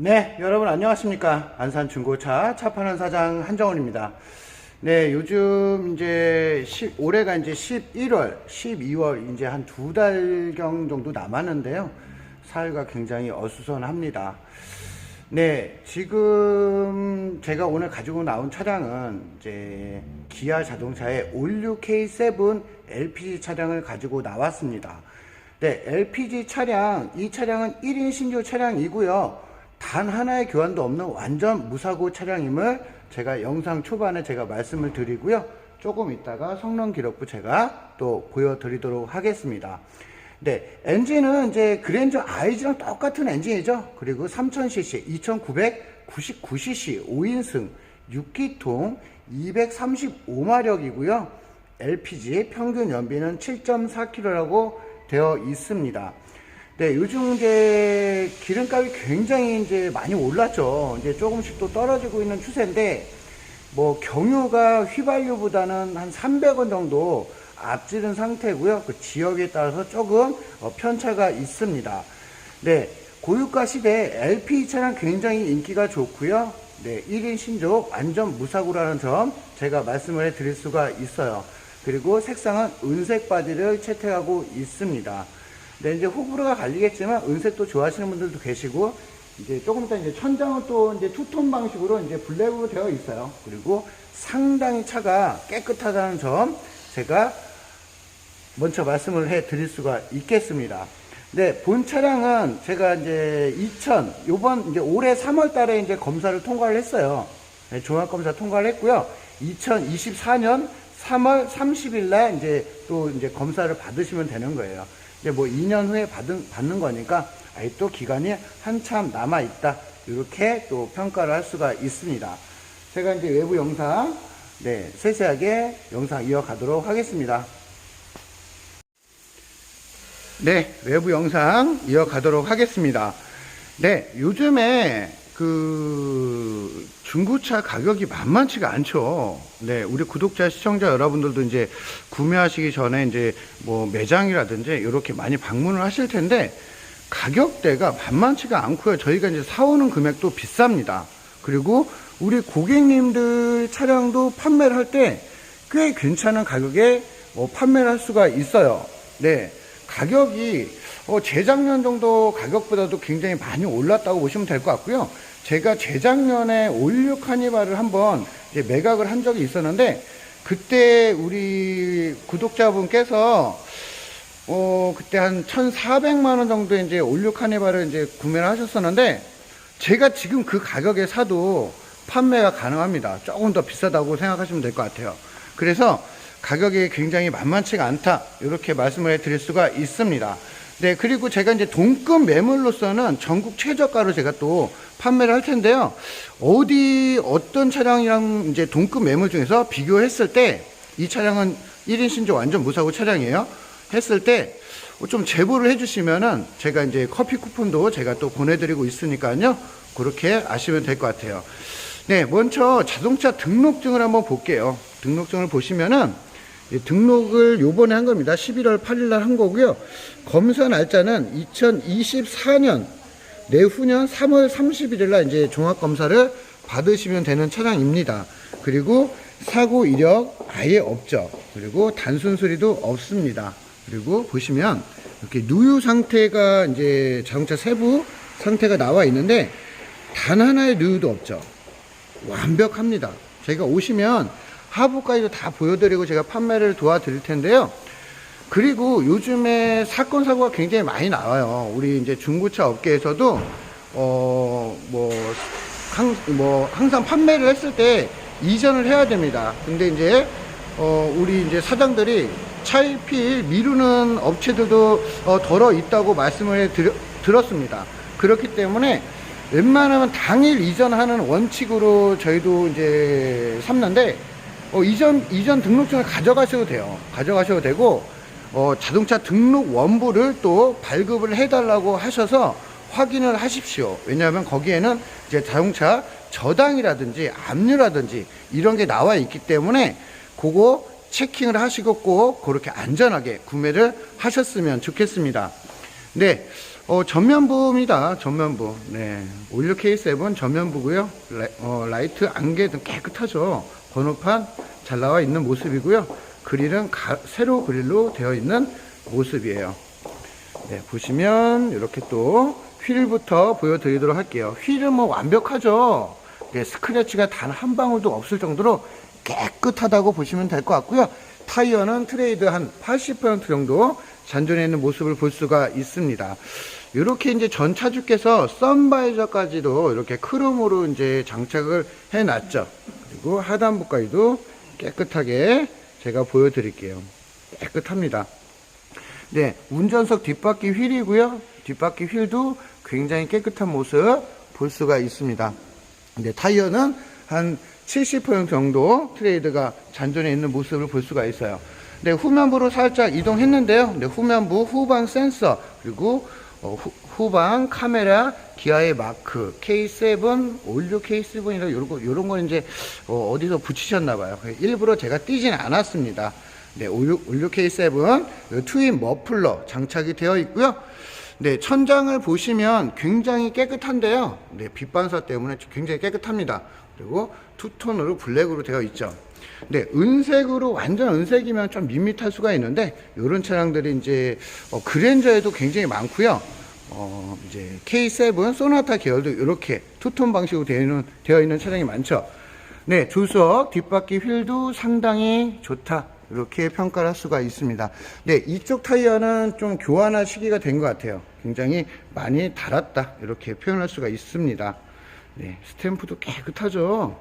네, 여러분 안녕하십니까. 안산 중고차 차 파는 사장 한정원입니다. 네, 요즘 이제 10, 올해가 이제 11월, 12월 이제 한 두 달경 정도 남았는데요. 사회가 굉장히 어수선합니다. 네, 지금 제가 오늘 가지고 나온 차량은 이제 기아 자동차의 올류 K7 LPG 차량을 가지고 나왔습니다. 네, LPG 차량, 이 차량은 1인 신조 차량이고요. 단 하나의 교환도 없는 완전 무사고 차량임을 제가 영상 초반에 제가 말씀을 드리고요. 조금 있다가 성능 기록부 제가 또 보여드리도록 하겠습니다. 네, 엔진은 이제 그랜저 IG랑 똑같은 엔진이죠. 그리고 3000cc, 2999cc, 5인승, 6기통, 235마력이고요. LPG 평균 연비는 7.4km라고 되어 있습니다. 네, 요즘 이제 기름값이 굉장히 이제 많이 올랐죠. 이제 조금씩 또 떨어지고 있는 추세인데, 뭐 경유가 휘발유보다는 한 300원 정도 앞지른 상태고요. 그 지역에 따라서 조금 어, 편차가 있습니다. 네, 고유가 시대 LP 차량 굉장히 인기가 좋고요. 네, 1인 신조 완전 무사고라는 점 제가 말씀을 해 드릴 수가 있어요. 그리고 색상은 은색 바디를 채택하고 있습니다. 네, 이제 호불호가 갈리겠지만 은색도 좋아하시는 분들도 계시고 이제 조금 이따 이제 천장은 또 이제 투톤 방식으로 이제 블랙으로 되어 있어요. 그리고 상당히 차가 깨끗하다는 점 제가 먼저 말씀을 해 드릴 수가 있겠습니다. 네, 본 차량은 제가 이제 2000, 요번 이제 올해 3월 달에 이제 검사를 통과를 했어요. 네, 종합검사 통과를 했고요. 2024년 3월 30일 날 이제 또 이제 검사를 받으시면 되는 거예요. 이제 뭐 2년 후에 받은, 받는 거니까 아직 또 기간이 한참 남아 있다. 이렇게 또 평가를 할 수가 있습니다. 제가 이제 외부 영상, 네, 세세하게 영상 이어가도록 하겠습니다. 네, 외부 영상 이어가도록 하겠습니다. 네, 요즘에 그 중고차 가격이 만만치가 않죠. 네, 우리 구독자, 시청자 여러분들도 이제 구매하시기 전에 이제 뭐 매장이라든지 이렇게 많이 방문을 하실 텐데 가격대가 만만치가 않고요. 저희가 이제 사오는 금액도 비쌉니다. 그리고 우리 고객님들 차량도 판매를 할 때 꽤 괜찮은 가격에 뭐 판매를 할 수가 있어요. 네. 가격이 어, 재작년 정도 가격보다도 굉장히 많이 올랐다고 보시면 될 것 같고요. 제가 재작년에 올류 카니발을 한번 매각을 한 적이 있었는데 그때 우리 구독자분께서 어, 그때 한 1,400만 원 정도 이제 올류 카니발을 이제 구매를 하셨었는데 제가 지금 그 가격에 사도 판매가 가능합니다. 조금 더 비싸다고 생각하시면 될 것 같아요. 그래서 가격이 굉장히 만만치가 않다. 이렇게 말씀을 해 드릴 수가 있습니다. 네, 그리고 제가 이제 동급 매물로서는 전국 최저가로 제가 또 판매를 할 텐데요. 어디, 어떤 차량이랑 이제 동급 매물 중에서 비교했을 때 이 차량은 1인 신조 완전 무사고 차량이에요. 했을 때 좀 제보를 해주시면은 제가 이제 커피 쿠폰도 제가 또 보내드리고 있으니까요. 그렇게 아시면 될 것 같아요. 네, 먼저 자동차 등록증을 한번 볼게요. 등록증을 보시면은 이 등록을 요번에 한 겁니다. 11월 8일 날 한 거고요. 검사 날짜는 2024년 내후년 3월 31일 날 이제 종합 검사를 받으시면 되는 차량입니다. 그리고 사고 이력 아예 없죠. 그리고 단순 수리도 없습니다. 그리고 보시면 이렇게 누유 상태가 이제 자동차 세부 상태가 나와 있는데 단 하나의 누유도 없죠. 완벽합니다. 제가 오시면 하부까지도 다 보여드리고 제가 판매를 도와드릴 텐데요. 그리고 요즘에 사건 사고가 굉장히 많이 나와요. 우리 이제 중고차 업계에서도 어뭐 뭐 항상 판매를 했을 때 이전을 해야 됩니다. 근데 이제 어 우리 이제 사장들이 차일피일 미루는 업체들도 어 덜어 있다고 말씀을 해 드려, 들었습니다. 그렇기 때문에 웬만하면 당일 이전하는 원칙으로 저희도 이제 삼는데 어, 이전 이전 등록증을 가져가셔도 돼요. 가져가셔도 되고 어, 자동차 등록 원부를 또 발급을 해달라고 하셔서 확인을 하십시오. 왜냐하면 거기에는 이제 자동차 저당이라든지 압류라든지 이런 게 나와 있기 때문에 그거 체킹을 하시고 꼭 그렇게 안전하게 구매를 하셨으면 좋겠습니다. 네. 어, 전면부입니다. 전면부. 네. 올류 K7 전면부고요. 라이, 어, 라이트 안개 등 깨끗하죠. 번호판 잘 나와 있는 모습이고요. 그릴은 가- 세로 그릴로 되어 있는 모습이에요. 네, 보시면 이렇게 또 휠부터 보여드리도록 할게요. 휠은 뭐 완벽하죠. 네, 스크래치가 단 한 방울도 없을 정도로 깨끗하다고 보시면 될 것 같고요. 타이어는 트레이드 한 80% 정도 잔존해 있는 모습을 볼 수가 있습니다. 이렇게 이제 전 차주께서 썬바이저까지도 이렇게 크롬으로 이제 장착을 해 놨죠. 그리고 하단부까지도 깨끗하게 제가 보여드릴게요. 깨끗합니다. 네, 운전석 뒷바퀴 휠이고요. 뒷바퀴 휠도 굉장히 깨끗한 모습 볼 수가 있습니다. 네, 타이어는 한 70% 정도 트레이드가 잔존해 있는 모습을 볼 수가 있어요. 네, 후면부로 살짝 이동했는데요. 네, 후면부 후방 센서 그리고 어, 후, 후방 카메라 기아의 마크 K7 올류 K7이라 이런 거 이런 거 이제 어, 어디서 붙이셨나 봐요. 일부러 제가 띄진 않았습니다. 네, 올류, 올류 K7 요 트윈 머플러 장착이 되어 있고요. 네, 천장을 보시면 굉장히 깨끗한데요. 네, 빛반사 때문에 굉장히 깨끗합니다. 그리고 투톤으로 블랙으로 되어 있죠. 네, 은색으로 완전 은색이면 좀 밋밋할 수가 있는데 이런 차량들이 이제 어, 그랜저에도 굉장히 많고요. 어, 이제 K7 소나타 계열도 이렇게 투톤 방식으로 되어 있는, 되어 있는 차량이 많죠. 네, 조수석 뒷바퀴 휠도 상당히 좋다. 이렇게 평가를 할 수가 있습니다. 네, 이쪽 타이어는 좀 교환할 시기가 된 것 같아요. 굉장히 많이 달았다. 이렇게 표현할 수가 있습니다. 네, 스탬프도 깨끗하죠.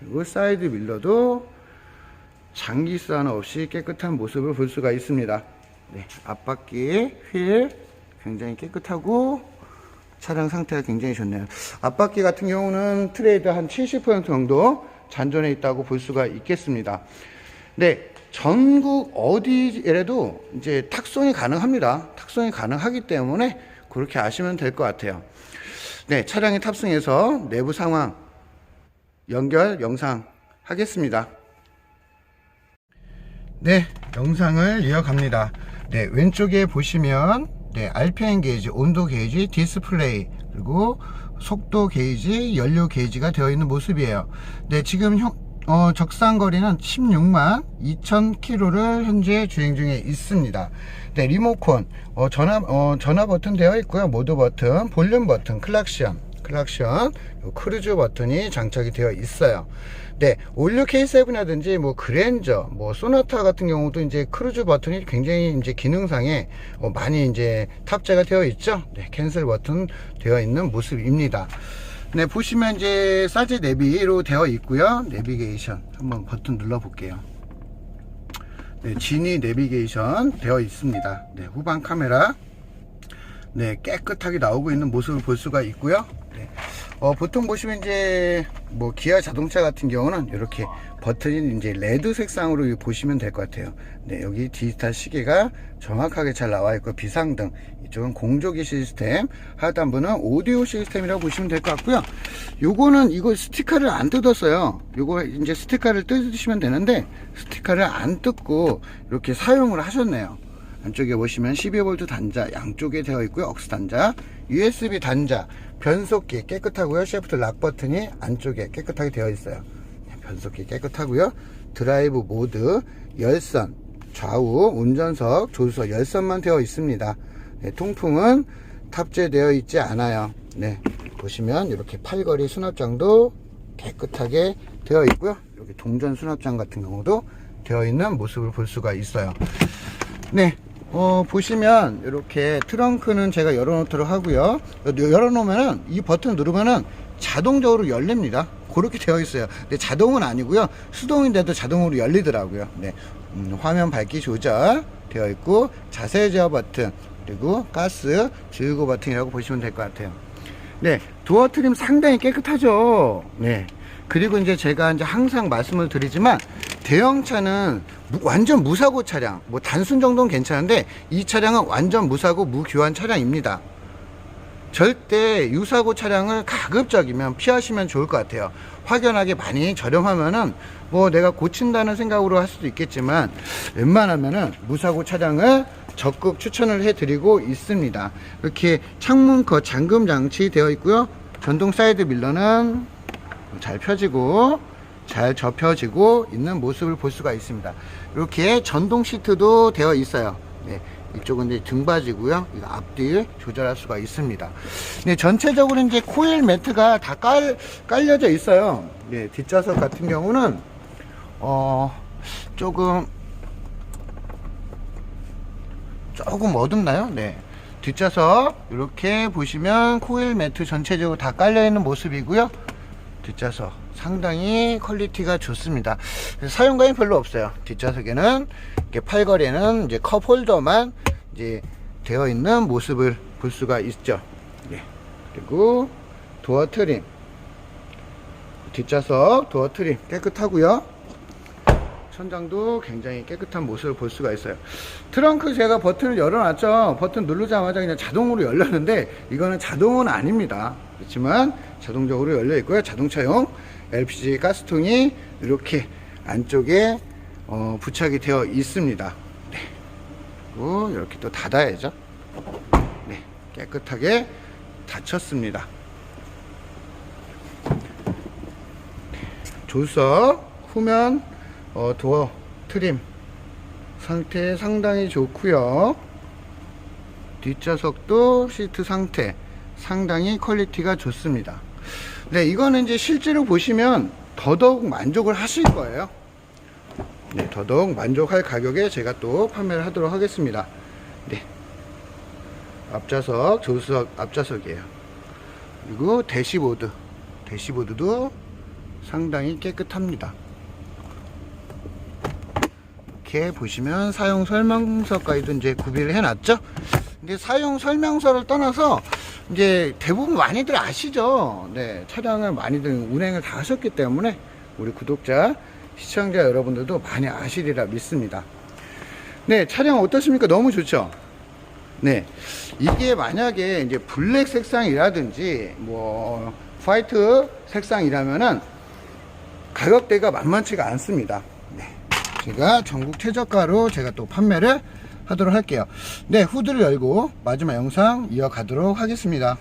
그리고 사이드 밀러도 장기스 하나 없이 깨끗한 모습을 볼 수가 있습니다. 네, 앞바퀴 휠 굉장히 깨끗하고 차량 상태가 굉장히 좋네요. 앞바퀴 같은 경우는 트레이드 한 70% 정도 잔존해 있다고 볼 수가 있겠습니다. 네, 전국 어디에라도 이제 탁송이 가능합니다. 탁송이 가능하기 때문에 그렇게 아시면 될 것 같아요. 네, 차량에 탑승해서 내부 상황 연결 영상 하겠습니다. 네, 영상을 이어갑니다. 네, 왼쪽에 보시면 네, RPM 게이지, 온도 게이지, 디스플레이, 그리고 속도 게이지, 연료 게이지가 되어 있는 모습이에요. 네, 지금 형, 어, 적상 거리는 16만 2천 킬로를 현재 주행 중에 있습니다. 네, 리모컨, 어, 전화, 어, 전화 버튼 되어 있고요. 모드 버튼, 볼륨 버튼, 클락션, 클락션, 요 크루즈 버튼이 장착이 되어 있어요. 네, 올류 K7이라든지 뭐 그랜저, 뭐 소나타 같은 경우도 이제 크루즈 버튼이 굉장히 이제 기능상에 어, 많이 이제 탑재가 되어 있죠. 네, 캔슬 버튼 되어 있는 모습입니다. 네, 보시면 이제 사제 내비로 되어 있고요. 내비게이션 한번 버튼 눌러 볼게요. 네, 지니 내비게이션 되어 있습니다. 네, 후방 카메라 네, 깨끗하게 나오고 있는 모습을 볼 수가 있고요. 네. 어, 보통 보시면 이제 뭐 기아 자동차 같은 경우는 이렇게 버튼이 이제 레드 색상으로 보시면 될 것 같아요. 네, 여기 디지털 시계가 정확하게 잘 나와 있고 비상등 이쪽은 공조기 시스템 하단부는 오디오 시스템이라고 보시면 될 것 같고요. 요거는 이거 스티커를 안 뜯었어요. 요거 이제 스티커를 뜯으시면 되는데 스티커를 안 뜯고 이렇게 사용을 하셨네요. 안쪽에 보시면 12V 단자 양쪽에 되어 있고요. 억스 단자, USB 단자, 변속기 깨끗하고요. 셰프트 락 버튼이 안쪽에 깨끗하게 되어 있어요. 네, 변속기 깨끗하고요. 드라이브 모드, 열선, 좌우, 운전석, 조수석 열선만 되어 있습니다. 네, 통풍은 탑재되어 있지 않아요. 네, 보시면 이렇게 팔걸이 수납장도 깨끗하게 되어 있고요. 여기 동전 수납장 같은 경우도 되어 있는 모습을 볼 수가 있어요. 네. 어, 보시면 이렇게 트렁크는 제가 열어놓도록 하고요. 열어놓으면은 이 버튼 누르면은 자동적으로 열립니다. 그렇게 되어 있어요. 근데 자동은 아니고요. 수동인데도 자동으로 열리더라고요. 네. 음, 화면 밝기 조절 되어 있고 자세 제어 버튼 그리고 가스 지우고 버튼이라고 보시면 될 것 같아요. 네, 도어 트림 상당히 깨끗하죠. 네. 그리고 이제 제가 이제 항상 말씀을 드리지만 대형차는 무- 완전 무사고 차량, 뭐 단순 정도는 괜찮은데 이 차량은 완전 무사고 무교환 차량입니다. 절대 유사고 차량을 가급적이면 피하시면 좋을 것 같아요. 확연하게 많이 저렴하면은 뭐 내가 고친다는 생각으로 할 수도 있겠지만 웬만하면은 무사고 차량을 적극 추천을 해드리고 있습니다. 이렇게 창문 거 잠금 장치 되어 있고요. 전동 사이드 밀러는 잘 펴지고 잘 접혀지고 있는 모습을 볼 수가 있습니다. 이렇게 전동 시트도 되어 있어요. 네, 이쪽은 이제 등받이고요. 이거 앞뒤 조절할 수가 있습니다. 네, 전체적으로 이제 코일 매트가 다 깔, 깔려져 있어요. 네, 뒷좌석 같은 경우는 어 조금 조금 어둡나요? 네. 뒷좌석 이렇게 보시면 코일 매트 전체적으로 다 깔려 있는 모습이고요. 뒷좌석 상당히 퀄리티가 좋습니다. 사용감이 별로 없어요. 뒷좌석에는 이렇게 팔걸이는 이제 컵 홀더만 이제 되어 있는 모습을 볼 수가 있죠. 예. 그리고 도어 트림 뒷좌석 도어 트림 깨끗하고요. 천장도 굉장히 깨끗한 모습을 볼 수가 있어요. 트렁크 제가 버튼을 열어놨죠. 버튼 누르자마자 그냥 자동으로 열렸는데 이거는 자동은 아닙니다. 그렇지만 자동적으로 열려 있고요. 자동차용 LPG 가스통이 이렇게 안쪽에 어, 부착이 되어 있습니다. 네. 그리고 이렇게 또 닫아야죠. 네. 깨끗하게 닫혔습니다. 조수석 후면 어, 도어 트림 상태 상당히 좋고요 뒷좌석도 시트 상태 상당히 퀄리티가 좋습니다 네 이거는 이제 실제로 보시면 더더욱 만족을 하실 거예요. 네 더더욱 만족할 가격에 제가 또 판매를 하도록 하겠습니다. 네. 앞좌석 조수석 앞좌석이에요. 그리고 대시보드. 대시보드도 상당히 깨끗합니다. 이렇게 보시면 사용 설명서까지도 이제 구비를 해놨죠. 근데 사용 설명서를 떠나서 이제 대부분 많이들 아시죠. 네, 차량을 많이들 운행을 다 하셨기 때문에 우리 구독자, 시청자 여러분들도 많이 아시리라 믿습니다. 네, 차량 어떻습니까? 너무 좋죠. 네, 이게 만약에 이제 블랙 색상이라든지 뭐 화이트 색상이라면은 가격대가 만만치가 않습니다. 네. 제가 전국 최저가로 제가 또 판매를 하도록 할게요. 네, 후드를 열고 마지막 영상 이어가도록 하겠습니다.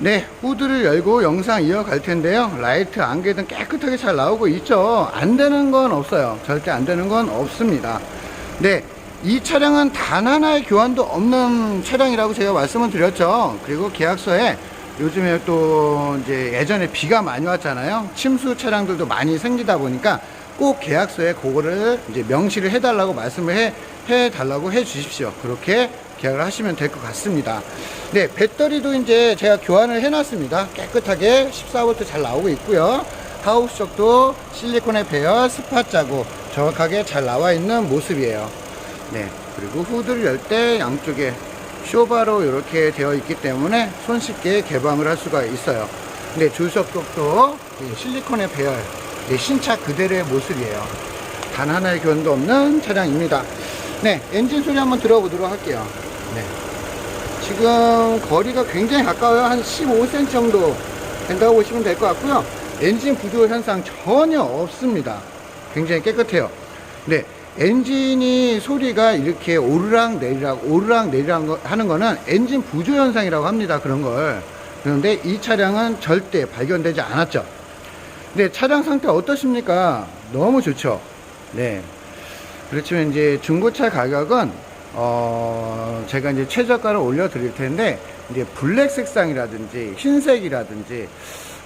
네, 후드를 열고 영상 이어갈 텐데요. 라이트, 안개등 깨끗하게 잘 나오고 있죠. 안 되는 건 없어요. 절대 안 되는 건 없습니다. 네, 이 차량은 단 하나의 교환도 없는 차량이라고 제가 말씀을 드렸죠. 그리고 계약서에 요즘에 또 이제 예전에 비가 많이 왔잖아요. 침수 차량들도 많이 생기다 보니까 꼭 계약서에 그거를 이제 명시를 해달라고 말씀을 해, 해달라고 해 주십시오. 그렇게 계약을 하시면 될 것 같습니다. 네, 배터리도 이제 제가 교환을 해놨습니다. 깨끗하게 14V 잘 나오고 있고요. 하우스 쪽도 실리콘의 배열, 스팟 자국 정확하게 잘 나와 있는 모습이에요. 네, 그리고 후드를 열 때 양쪽에 쇼바로 이렇게 되어 있기 때문에 손쉽게 개방을 할 수가 있어요. 근데 조수석 쪽도 이 실리콘의 네, 신차 그대로의 모습이에요. 단 하나의 교환도 없는 차량입니다. 네, 엔진 소리 한번 들어보도록 할게요. 네. 지금 거리가 굉장히 가까워요. 한 15cm 정도 된다고 보시면 될 것 같고요. 엔진 부조 현상 전혀 없습니다. 굉장히 깨끗해요. 네. 엔진이 소리가 이렇게 오르락 내리락 오르락 내리락 거- 하는 거는 엔진 부조 현상이라고 합니다. 그런 걸. 그런데 이 차량은 절대 발견되지 않았죠. 네, 차량 상태 어떠십니까? 너무 좋죠. 네. 그렇지만 이제 중고차 가격은 어 제가 이제 최저가를 올려 드릴 텐데 이제 블랙 색상이라든지 흰색이라든지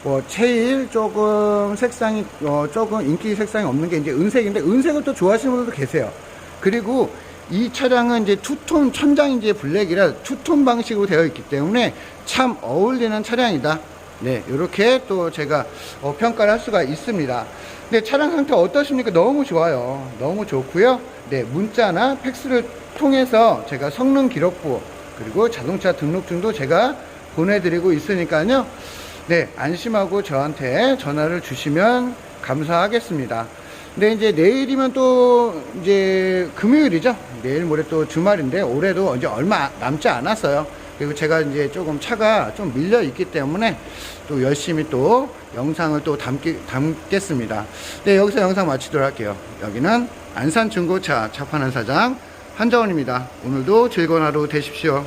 뭐 제일 조금 색상이 어 조금 인기 색상이 없는 게 이제 은색인데 은색을 또 좋아하시는 분들도 계세요. 그리고 이 차량은 이제 투톤 이제 블랙이라 투톤 방식으로 되어 있기 때문에 참 어울리는 차량이다. 네, 이렇게 또 제가 어, 평가를 할 수가 있습니다. 네, 차량 상태 어떠십니까? 너무 좋아요. 너무 좋고요. 네, 문자나 팩스를 통해서 제가 성능 기록부 그리고 자동차 등록증도 제가 보내드리고 있으니까요. 네, 안심하고 저한테 전화를 주시면 감사하겠습니다. 근데 이제 내일이면 또 이제 금요일이죠. 내일 모레 또 주말인데 올해도 이제 얼마 남지 않았어요. 그리고 제가 이제 조금 차가 좀 밀려 있기 때문에 또 열심히 또 영상을 또 담기, 담겠습니다. 네, 여기서 영상 마치도록 할게요. 여기는 안산 중고차 차 파는 사장 한정원입니다. 오늘도 즐거운 하루 되십시오.